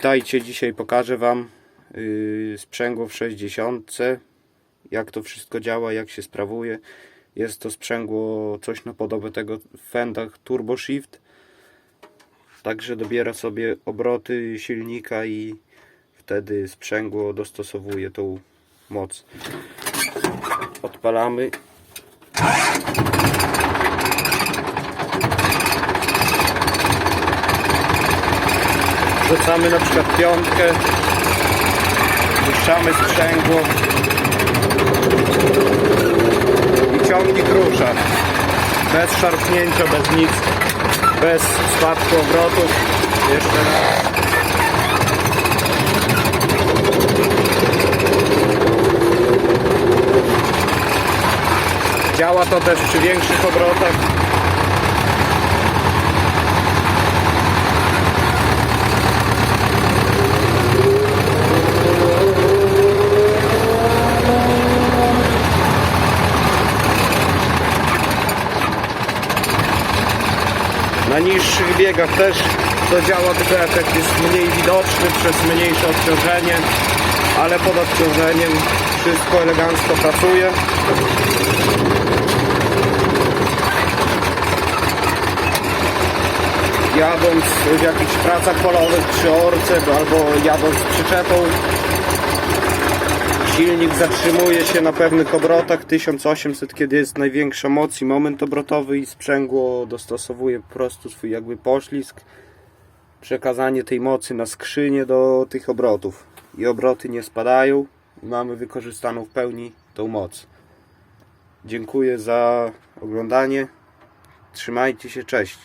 Witajcie, dzisiaj pokażę Wam yy, sprzęgło w 60. Jak to wszystko działa, jak się sprawuje. Jest to sprzęgło coś na podobę tego w fendach Turbo Shift. Także dobiera sobie obroty silnika i wtedy sprzęgło dostosowuje tą moc. Odpalamy. Rzucamy na przykład piątkę, puszczamy sprzęgło i ciągnik rusza. Bez szarpnięcia, bez nic, bez spadku obrotów. Jeszcze raz. Działa to też przy większych obrotach. Na niższych biegach też to działa, tylko efekt jest mniej widoczny przez mniejsze obciążenie, ale pod obciążeniem wszystko elegancko pracuje. Jadąc w jakichś pracach polowych przy orce albo jadąc przyczepą Silnik zatrzymuje się na pewnych obrotach 1800, kiedy jest największa moc i moment obrotowy i sprzęgło dostosowuje po prostu swój jakby poślizg, przekazanie tej mocy na skrzynię do tych obrotów i obroty nie spadają mamy wykorzystaną w pełni tą moc. Dziękuję za oglądanie. Trzymajcie się, cześć.